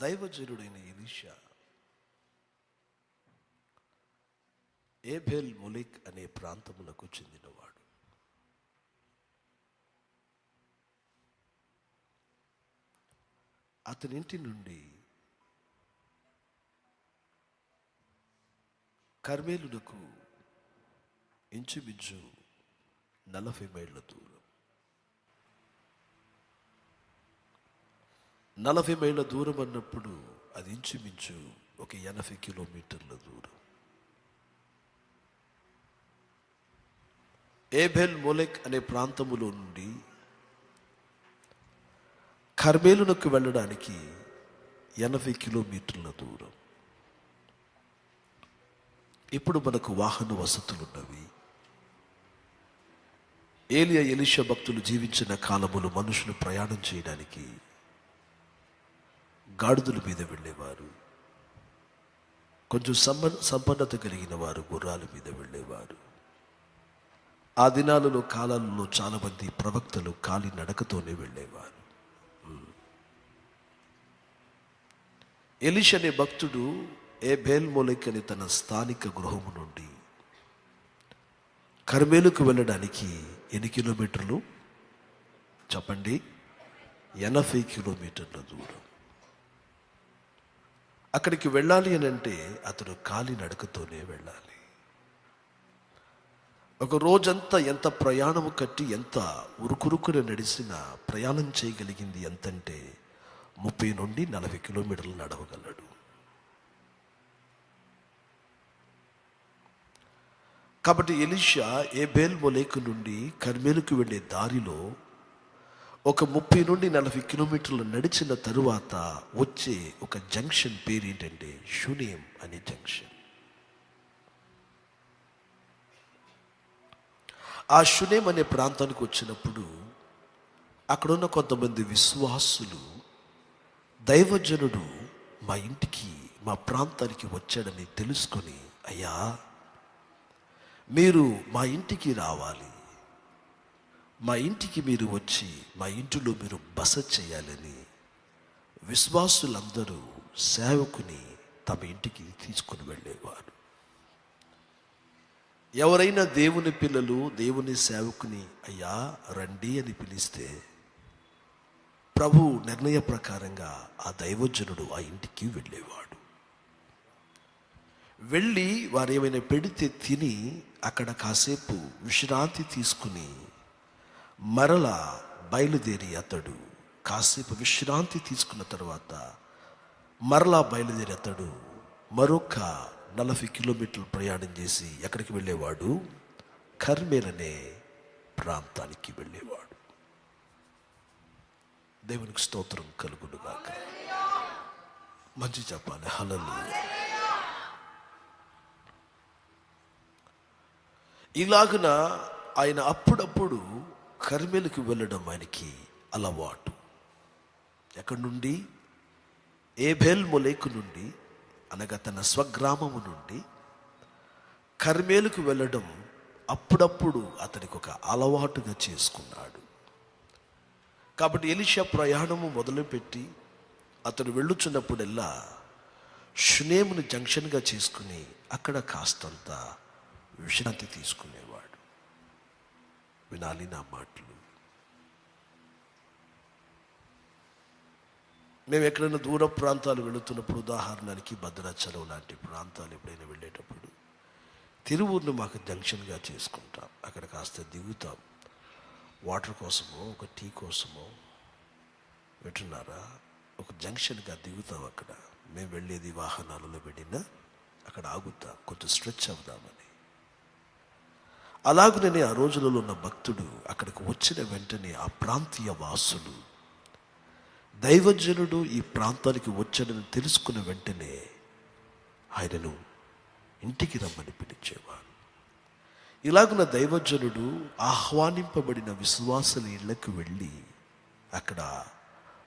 దైవజనుడైన Elisha Abel ములిక్ అనే ప్రాంతములకు చెందినవాడు. అతని ఇంటి నుండి కర్మేలునకు ఇంచుమించు నలభై మైళ్ళ దూరం. నలభై మైళ్ళ దూరం అన్నప్పుడు అది ఇంచుమించు ఒక ఎనభై కిలోమీటర్ల దూరం. ఏబెల్ మొలెక్ అనే ప్రాంతములో నుండి కర్మేలునకు వెళ్ళడానికి ఎనభై కిలోమీటర్ల దూరం. ఇప్పుడు మనకు వాహన వసతులున్నవి. ఏలియా ఎలిషా భక్తులు జీవించిన కాలములు మనుషులు ప్రయాణం చేయడానికి గాడిదల మీద వెళ్ళేవారు. కొంచెం సంప సంపన్నత కలిగిన వారు గుర్రాల మీద వెళ్ళేవారు. ఆ దినాలలో కాలాలలో చాలామంది ప్రవక్తలు కాలి నడకతోనే వెళ్ళేవారు. ఎలిష్ అనే భక్తుడు ఏ బేల్మోలెక్ అని తన స్థానిక గృహము నుండి కర్మేలుకు వెళ్ళడానికి ఎన్ని కిలోమీటర్లు? చెప్పండి. ఎనభై కిలోమీటర్ల దూరం. అక్కడికి వెళ్ళాలి అని అంటే అతడు కాలి నడకతోనే వెళ్ళాలి. ఒక రోజంతా ఎంత ప్రయాణము కట్టి ఎంత ఉరుకురుకున నడిచిన ప్రయాణం చేయగలిగింది ఎంతంటే ముప్పై నుండి నలభై కిలోమీటర్లు నడవగలడు. కాబట్టి ఎలిషా ఏ బేల్ మొలేకు నుండి కర్మేలుకు వెళ్ళే దారిలో ఒక ముప్పై నుండి నలభై కిలోమీటర్లు నడిచిన తరువాత వచ్చే ఒక జంక్షన్ పేరు ఏంటంటే శూన్యం అనే జంక్షన్. ఆ షునేం అనే ప్రాంతానికి వచ్చినప్పుడు అక్కడున్న కొంతమంది విశ్వాసులు దైవజనుడు మా ఇంటికి మా ప్రాంతానికి వచ్చాడని తెలుసుకొని అయ్యా మీరు మా ఇంటికి రావాలి. మా ఇంటికి మీరు వచ్చి మా ఇంటిలో మీరు బస చేయాలని విశ్వాసులందరూ సేవకుని తమ ఇంటికి తీసుకుని వెళ్ళేవారు. ఎవరైనా దేవుని పిల్లలు దేవుని సేవకుని అయ్యా రండి అని పిలిస్తే ప్రభు నిర్ణయ ప్రకారంగా ఆ దైవజనుడు ఆ ఇంటికి వెళ్ళేవాడు. వెళ్ళి వారు ఏమైనా పెడితే తిని అక్కడ కాసేపు విశ్రాంతి తీసుకుని మరల బయలుదేరి అతడు కాసేపు విశ్రాంతి తీసుకున్న తర్వాత మరలా బయలుదేరి అతడు మరొక నలభై కిలోమీటర్లు ప్రయాణం చేసి ఎక్కడికి వెళ్ళేవాడు? కర్మేల్ అనే ప్రాంతానికి వెళ్ళేవాడు. దేవునికి స్తోత్రం కలుగునుగాక. మంచి చెప్పాలి. హలలు ఇలాగున ఆయన అప్పుడప్పుడు కర్మేలకు వెళ్ళడం ఆయనకి అలవాటు. ఎక్కడి నుండి? ఏబేల్ మొలేకు నుండి అనగా తన స్వగ్రామము నుండి కర్మేలుకు వెళ్ళడం అప్పుడప్పుడు అతనికి ఒక అలవాటుగా చేసుకున్నాడు. కాబట్టి ఎలిషా ప్రయాణము మొదలుపెట్టి అతను వెళ్ళుచున్నప్పుడల్లా షునేమును జంక్షన్గా చేసుకుని అక్కడ కాస్తంత విశ్రాంతి తీసుకునేవాడు. వినాలి నా మాటలు. మేము ఎక్కడైనా దూర ప్రాంతాలు వెళుతున్నప్పుడు ఉదాహరణకి భద్రాచలం లాంటి ప్రాంతాలు ఎప్పుడైనా వెళ్ళేటప్పుడు తిరువూరును మాకు జంక్షన్గా చేసుకుంటాం. అక్కడ కాస్త దిగుతాం. వాటర్ కోసమో ఒక టీ కోసమో వింటున్నారా ఒక జంక్షన్గా దిగుతాం అక్కడ. మేము వెళ్ళేది వాహనాలలో వెళ్ళినా అక్కడ ఆగుతాం. కొంచెం స్ట్రెచ్ అవుదామని. అలాగనే ఆ రోజులలో ఉన్న భక్తుడు అక్కడికి వచ్చిన వెంటనే ఆ ప్రాంతీయ వాసులు దైవజనుడు ఈ ప్రాంతానికి వచ్చాడని తెలుసుకున్న వెంటనే ఆయనను ఇంటికి రమ్మని పిలిచేవారు. ఇలాగున్న దైవజనుడు ఆహ్వానింపబడిన విశ్వాసుల ఇళ్ళకు వెళ్ళి అక్కడ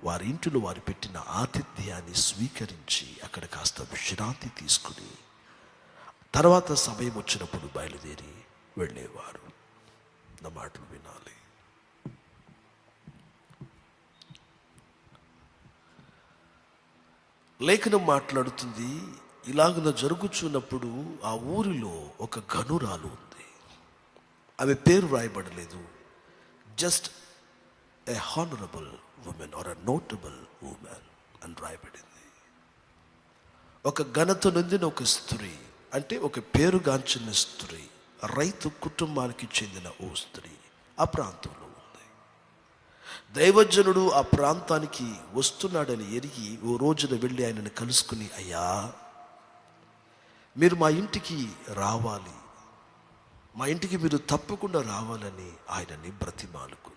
వారి ఇంటిలో వారు పెట్టిన ఆతిథ్యాన్ని స్వీకరించి అక్కడ కాస్త విశ్రాంతి తీసుకుని తర్వాత సమయం వచ్చినప్పుడు బయలుదేరి వెళ్ళేవారు. నా మాటలు వినాలి. లేఖనం మాట్లాడుతుంది ఇలాగున జరుగుచున్నప్పుడు ఆ ఊరిలో ఒక గనురాలు ఉంది. ఆమె పేరు రాయబడలేదు just a honourable women or a notable women అని రాయబడింది ఒక ఘనత నొందిన ఒక స్త్రీ అంటే ఒక పేరుగాంచిన స్త్రీ రైతు కుటుంబానికి చెందిన ఓ స్త్రీ ఆ ప్రాంతంలో ఉంది. దైవజనుడు ఆ ప్రాంతానికి వస్తున్నాడని ఎరిగి ఓ రోజున వెళ్ళి ఆయనను కలుసుకుని అయ్యా మీరు మా ఇంటికి రావాలి. మా ఇంటికి మీరు తప్పకుండా రావాలని ఆయనని బ్రతిమాలుకుంది.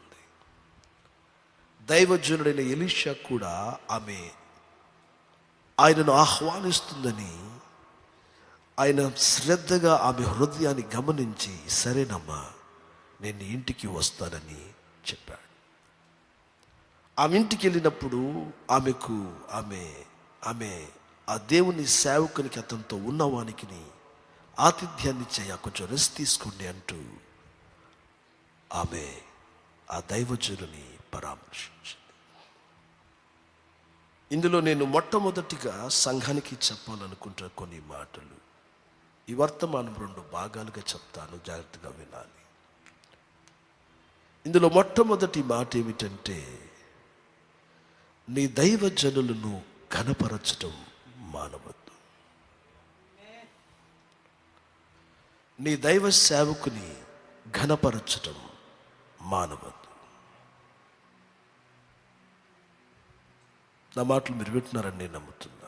దైవజనుడైన ఎలీషా కూడా ఆమె ఆయనను ఆహ్వానిస్తుందని ఆయన శ్రద్ధగా ఆమె హృదయాన్ని గమనించి సరేనమ్మా నేను ఇంటికి వస్తానని చెప్పాడు. ఆమె ఇంటికి వెళ్ళినప్పుడు ఆమెకు ఆమె ఆమె ఆ దేవుని సేవకునికి అతనితో ఉన్నవానికి ఆతిథ్యాన్ని చేయ కొంచెం రెస్ట్ తీసుకోండి అంటూ ఆమె ఆ దైవజనుని పరామర్శించింది. ఇందులో నేను మొట్టమొదటిగా సంఘానికి చెప్పాలనుకుంటున్న కొన్ని మాటలు. ఈ వర్తమానం రెండు భాగాలుగా చెప్తాను జాగ్రత్తగా వినాలి. ఇందులో మొట్టమొదటి మాట ఏమిటంటే నీ దైవ జనులను ఘనపరచడం మానవద్దు నీ దైవ సేవకుని ఘనపరచడం మానవద్దు నా మాటలు మీరు వింటున్నారని నేను నమ్ముతున్నాను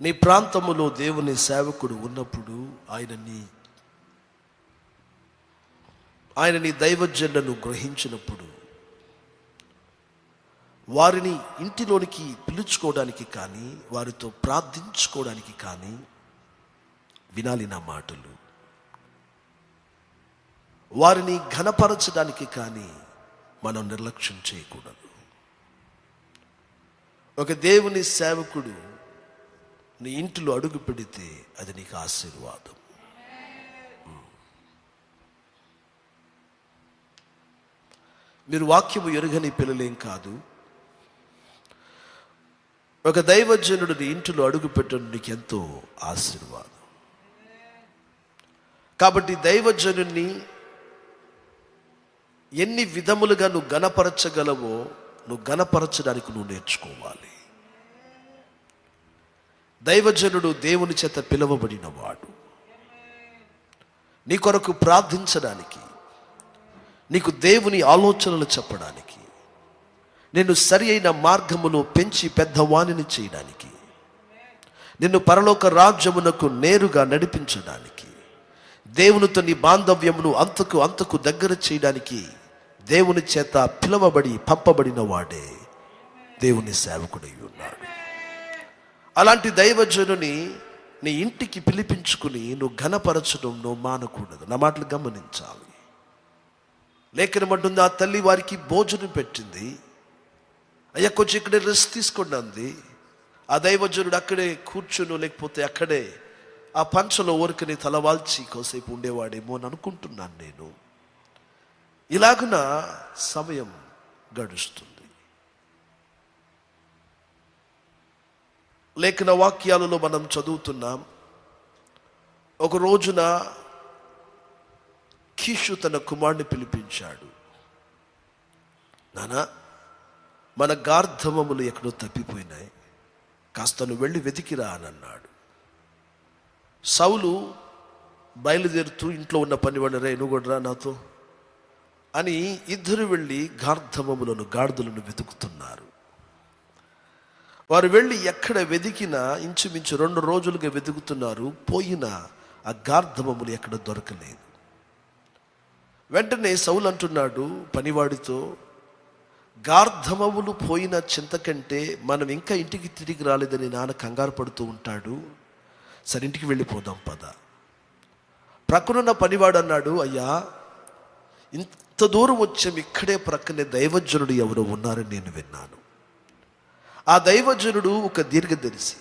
నీ ప్రాంతములో దేవుని సేవకుడు ఉన్నప్పుడు ఆయన నీ ఆయన నీ దైవజనులను గ్రహించినప్పుడు వారిని ఇంటిలోనికి పిలుచుకోవడానికి కానీ వారితో ప్రార్థించుకోవడానికి కానీ వినాలి నా మాటలు. వారిని ఘనపరచడానికి కానీ మనం నిర్లక్ష్యం చేయకూడదు. ఒక దేవుని సేవకుడు నీ ఇంటిలో అడుగు పెడితే అది నీకు ఆశీర్వాదం. మీరు వాక్యము ఎరుగని పిల్లలేం కాదు. ఒక దైవజనుడు నీ ఇంటిలో అడుగు పెట్టడం నీకు ఎంతో ఆశీర్వాదం. కాబట్టి దైవజనుణ్ణి ఎన్ని విధములుగా నువ్వు గణపరచగలవో నువ్వు గణపరచడానికి నువ్వు నేర్చుకోవాలి. దైవజనుడు దేవుని చేత పిలువబడినవాడు. నీ కొరకు ప్రార్థించడానికి నీకు దేవుని ఆలోచనలు చెప్పడానికి నిన్ను సరి అయిన మార్గమును పెంచి పెద్దవాణిని చేయడానికి నిన్ను పరలోక రాజ్యమునకు నేరుగా నడిపించడానికి దేవునితో నీ బాంధవ్యమును అంతకు అంతకు దగ్గర చేయడానికి దేవుని చేత పిలవబడి పంపబడిన వాడే దేవుని సేవకుడై ఉన్నాడు. అలాంటి దైవజనుని నీ ఇంటికి పిలిపించుకుని నువ్వు ఘనపరచడం నువ్వు మానకూడదు. నా మాటలు గమనించాలి. లేఖనమంటుంది ఆ తల్లి వారికి భోజనం పెట్టింది. అయ్యా కొంచెం ఇక్కడే రెస్ట్ తీసుకోండి అంది. ఆ దైవజనుడు అక్కడే కూర్చును లేకపోతే అక్కడే ఆ పంచలో ఓరికని తలవాల్చి కోసేపు ఉండేవాడేమో అని అనుకుంటున్నాను నేను. ఇలాగున సమయం గడుస్తుంది. లేఖన వాక్యాలలో మనం చదువుతున్నాం. ఒక రోజున కీషు తన కుమారుని పిలిపించాడు. నానా మన గార్ధవములు ఎక్కడో తప్పిపోయినాయి. కాస్త నువ్వు వెళ్ళి వెతికిరా అని అన్నాడు. సౌలు బయలుదేరుతూ ఇంట్లో ఉన్న పని రే నువ్వు కూడా రా నాతో అని ఇద్దరు వెళ్ళి గార్ధవములను గాడిదలను వెతుకుతున్నారు. వారు వెళ్ళి ఎక్కడ వెతికినా ఇంచుమించు రెండు రోజులుగా వెతుకుతున్నారు పోయిన ఆ గార్ధమములు ఎక్కడ దొరకలేదు. వెంటనే సౌలు అంటున్నాడు పనివాడితో గార్ధమములు పోయిన చింత కంటే మనం ఇంకా ఇంటికి తిరిగి రాలేదని నాన్న కంగారు పడుతూ ఉంటాడు. సరే ఇంటికి వెళ్ళిపోదాం పద. ప్రక్కనున్న పనివాడు అన్నాడు అయ్యా ఇంత దూరం వచ్చాం ఇక్కడే ప్రక్కనే దైవజనుడు ఎవరు ఉన్నారని నేను విన్నాను. ఆ దైవజనుడు ఒక దీర్ఘదర్శి.